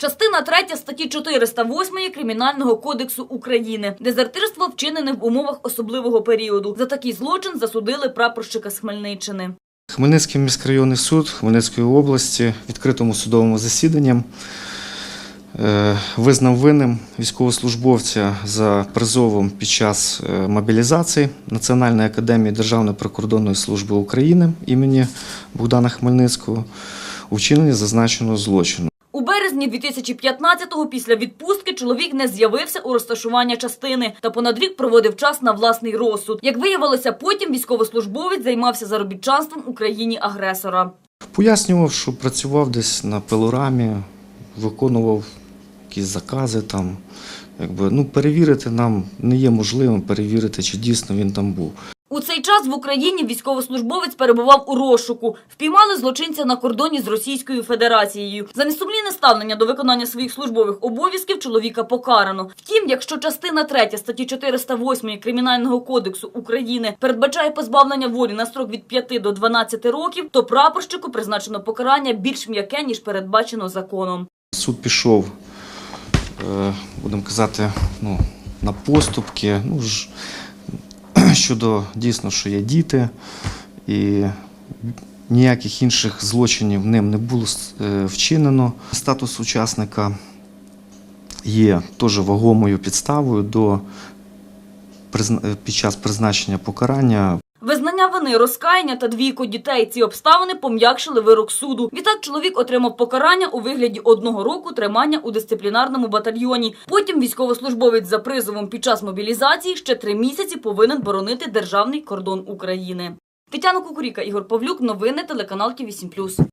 Частина 3 статті 408 Кримінального кодексу України. Дезертирство вчинене в умовах особливого періоду. За такий злочин засудили прапорщика з Хмельниччини. Хмельницький міськрайонний суд Хмельницької області відкритому судовому засіданням е, визнав винним військовослужбовця за призовом під час е, мобілізації Національної академії Державної прикордонної служби України імені Богдана Хмельницького у вчиненні зазначеного злочину. Березні 2015-го після відпустки чоловік не з'явився у розташування частини та понад рік проводив час на власний розсуд. Як виявилося, потім військовослужбовець займався заробітчанством у країні агресора. Пояснював, що працював десь на пилорамі, виконував якісь закази там. Якби, ну, перевірити нам не є можливим перевірити, чи дійсно він там був. У цей час в Україні військовослужбовець перебував у розшуку. Впіймали злочинця на кордоні з Російською Федерацією. За несумлінне ставлення до виконання своїх службових обов'язків чоловіка покарано. Втім, якщо частина 3 статті 408 Кримінального кодексу України передбачає позбавлення волі на строк від 5 до 12 років, то прапорщику призначено покарання більш м'яке, ніж передбачено законом. Суд пішов, е, будемо казати, ну, на поступки. Ну, ж, щодо дійсно, що є діти, і ніяких інших злочинів ним не було е, вчинено. Статус учасника є теж вагомою підставою до під час призначення покарання Визнання вини, розкаяння та двійку дітей ці обставини пом'якшили вирок суду. Відтак чоловік отримав покарання у вигляді одного року тримання у дисциплінарному батальйоні. Потім військовослужбовець за призовом під час мобілізації ще три місяці повинен боронити державний кордон України. Тетяна Кукуріка, Ігор Павлюк, новини телеканал Ті 8+.